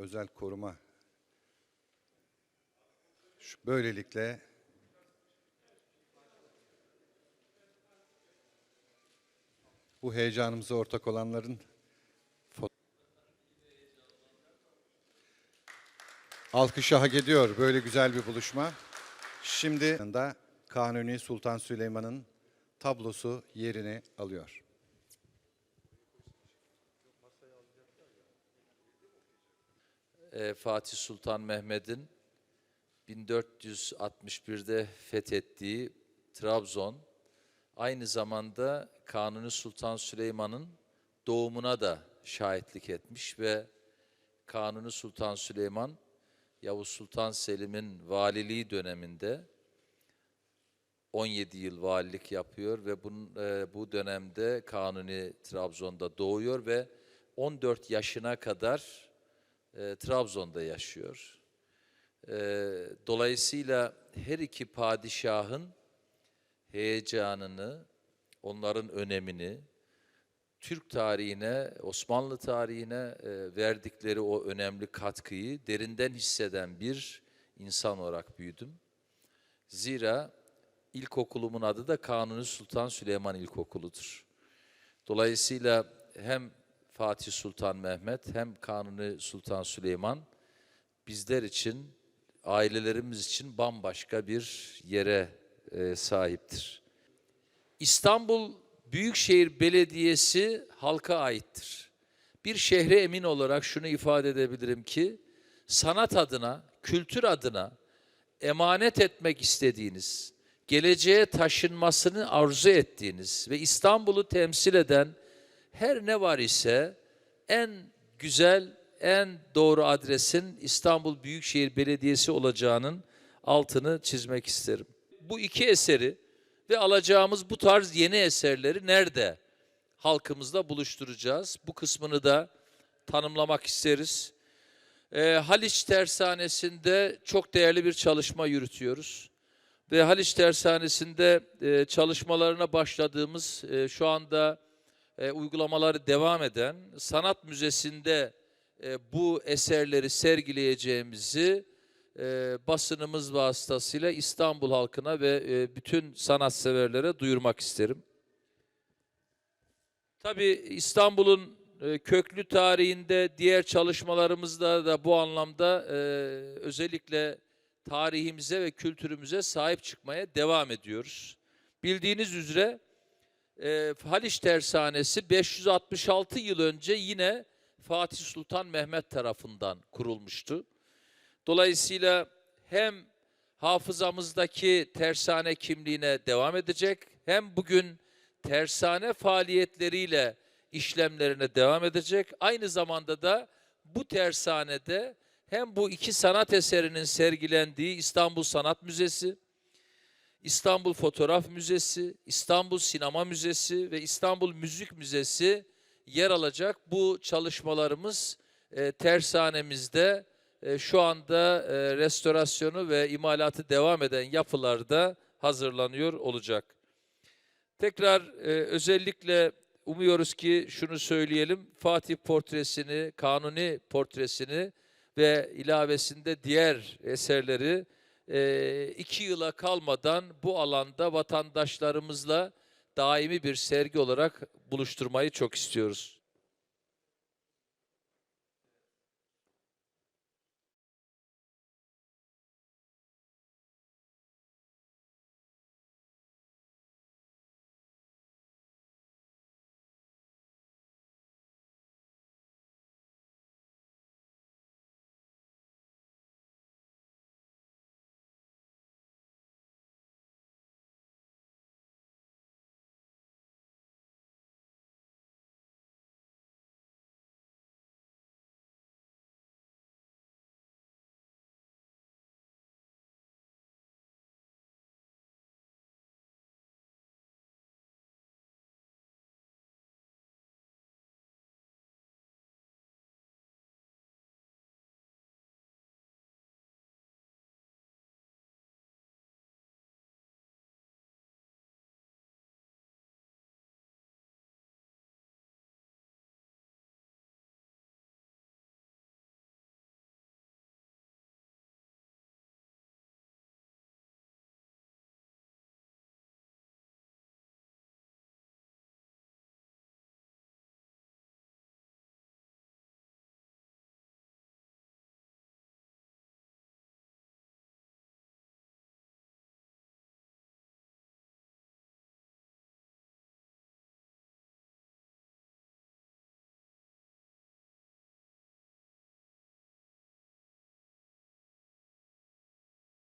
özel koruma şu böylelikle bu heyecanımıza ortak olanların alkışı hak ediyor böyle güzel bir buluşma. Şimdi Kanuni Sultan Süleyman'ın tablosu yerini alıyor. E, Fatih Sultan Mehmet'in 1461'de fethettiği Trabzon aynı zamanda Kanuni Sultan Süleyman'ın doğumuna da şahitlik etmiş ve Kanuni Sultan Süleyman Yavuz Sultan Selim'in valiliği döneminde 17 yıl valilik yapıyor ve bunun, e, bu dönemde Kanuni Trabzon'da doğuyor ve 14 yaşına kadar e, Trabzon'da yaşıyor. E, dolayısıyla her iki padişahın heyecanını, onların önemini, Türk tarihine, Osmanlı tarihine e, verdikleri o önemli katkıyı derinden hisseden bir insan olarak büyüdüm. Zira ilkokulumun adı da Kanuni Sultan Süleyman İlkokulu'dur. Dolayısıyla hem Fatih Sultan Mehmet hem Kanuni Sultan Süleyman bizler için, ailelerimiz için bambaşka bir yere e, sahiptir. İstanbul Büyükşehir Belediyesi halka aittir. Bir şehre emin olarak şunu ifade edebilirim ki sanat adına, kültür adına emanet etmek istediğiniz, geleceğe taşınmasını arzu ettiğiniz ve İstanbul'u temsil eden her ne var ise en güzel, en doğru adresin İstanbul Büyükşehir Belediyesi olacağının altını çizmek isterim. Bu iki eseri ve alacağımız bu tarz yeni eserleri nerede halkımızla buluşturacağız? Bu kısmını da tanımlamak isteriz. Ee, Haliç Tersanesi'nde çok değerli bir çalışma yürütüyoruz. Ve Haliç Tersanesi'nde e, çalışmalarına başladığımız, e, şu anda e, uygulamaları devam eden Sanat Müzesi'nde e, bu eserleri sergileyeceğimizi e, basınımız vasıtasıyla İstanbul halkına ve e, bütün sanatseverlere duyurmak isterim. Tabii İstanbul'un e, köklü tarihinde diğer çalışmalarımızda da bu anlamda e, özellikle tarihimize ve kültürümüze sahip çıkmaya devam ediyoruz. Bildiğiniz üzere e, Haliç Tersanesi 566 yıl önce yine Fatih Sultan Mehmet tarafından kurulmuştu. Dolayısıyla hem hafızamızdaki tersane kimliğine devam edecek hem bugün tersane faaliyetleriyle işlemlerine devam edecek. Aynı zamanda da bu tersanede hem bu iki sanat eserinin sergilendiği İstanbul Sanat Müzesi, İstanbul Fotoğraf Müzesi, İstanbul Sinema Müzesi ve İstanbul Müzik Müzesi yer alacak. Bu çalışmalarımız e, tersanemizde e, şu anda e, restorasyonu ve imalatı devam eden yapılarda hazırlanıyor olacak. Tekrar e, özellikle umuyoruz ki şunu söyleyelim. Fatih portresini, Kanuni portresini ve ilavesinde diğer eserleri e, iki yıla kalmadan bu alanda vatandaşlarımızla daimi bir sergi olarak buluşturmayı çok istiyoruz.